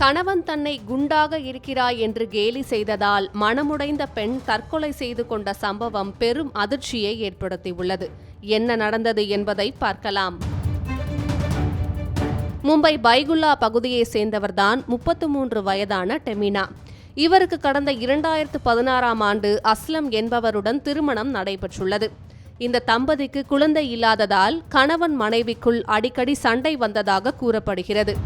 கணவன் தன்னை குண்டாக இருக்கிறாய் என்று கேலி செய்ததால் மனமுடைந்த பெண் தற்கொலை செய்து கொண்ட சம்பவம் பெரும் அதிர்ச்சியை ஏற்படுத்தியுள்ளது. என்ன நடந்தது என்பதை பார்க்கலாம். மும்பை பைகுல்லா பகுதியை சேர்ந்தவர்தான் முப்பத்து மூன்று வயதான டெமினா. இவருக்கு கடந்த இரண்டாயிரத்து பதினாறாம் ஆண்டு அஸ்லம் என்பவருடன் திருமணம் நடைபெற்றுள்ளது. இந்த தம்பதிக்கு குழந்தை இல்லாததால் கணவன் மனைவிக்குள் அடிக்கடி சண்டை வந்ததாக கூறப்படுகிறது.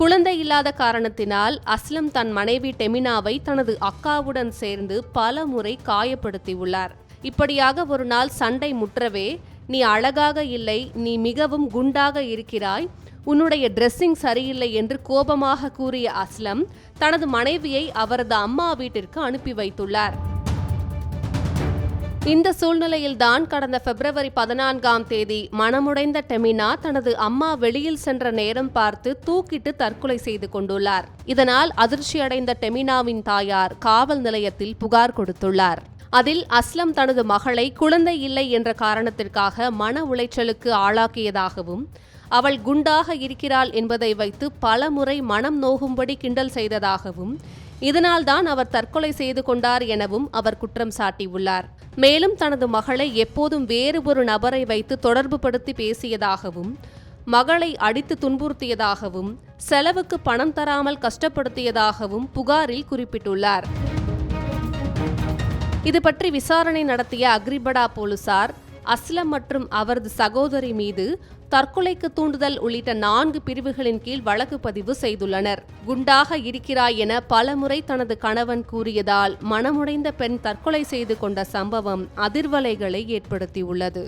குழந்தை இல்லாத காரணத்தினால் அஸ்லம் தன் மனைவி டெமினாவை தனது அக்காவுடன் சேர்ந்து பல முறை காயப்படுத்தியுள்ளார். இப்படியாக ஒரு நாள் சண்டை முற்றவே நீ அழகாக இல்லை நீ மிகவும் குண்டாக இருக்கிறாய் உன்னுடைய ட்ரெஸ்ஸிங் சரியில்லை என்று கோபமாக கூறிய அஸ்லம் தனது மனைவியை அவரது அம்மா வீட்டிற்கு அனுப்பி வைத்துள்ளார். இந்த சூழ்நிலையில்தான் கடந்த பிப்ரவரி பதினான்காம் தேதி மனமுடைந்த டெமினா தனது அம்மா வெளியில் சென்ற நேரம் பார்த்து தூக்கிட்டு தற்கொலை செய்து கொண்டுள்ளார். இதனால் அதிர்ச்சியடைந்த டெமினாவின் தாயார் காவல் நிலையத்தில் புகார் கொடுத்துள்ளார். அதில் அஸ்லம் தனது மகளை குழந்தை இல்லை என்ற காரணத்திற்காக மன உளைச்சலுக்கு ஆளாக்கியதாகவும் அவள் குண்டாக இருக்கிறாள் என்பதை வைத்து பல முறை மனம் நோகும்படி கிண்டல் செய்ததாகவும் இதனால்தான் அவர் தற்கொலை செய்து கொண்டார் எனவும் அவர் குற்றம் சாட்டியுள்ளார். மேலும் தனது மகளை எப்போதும் வேறு ஒரு நபரை வைத்து தொடர்பு படுத்தி பேசியதாகவும் மகளை அடித்து துன்புறுத்தியதாகவும் செலவுக்கு பணம் தராமல் கஷ்டப்படுத்தியதாகவும் புகாரில் குறிப்பிட்டுள்ளார். இது பற்றி விசாரணை நடத்திய அக்ரிபடா போலீசார் அஸ்லம் மற்றும் அவரது சகோதரி மீது தற்கொலைக்கு தூண்டுதல் உள்ளிட்ட நான்கு பிரிவுகளின் கீழ் வழக்கு பதிவு செய்துள்ளனர். குண்டாக இருக்கிறாய் என பலமுறை தனது கணவன் கூறியதால் மனமுடைந்த பெண் தற்கொலை செய்து கொண்ட சம்பவம் அதிர்வலைகளை ஏற்படுத்தியுள்ளது.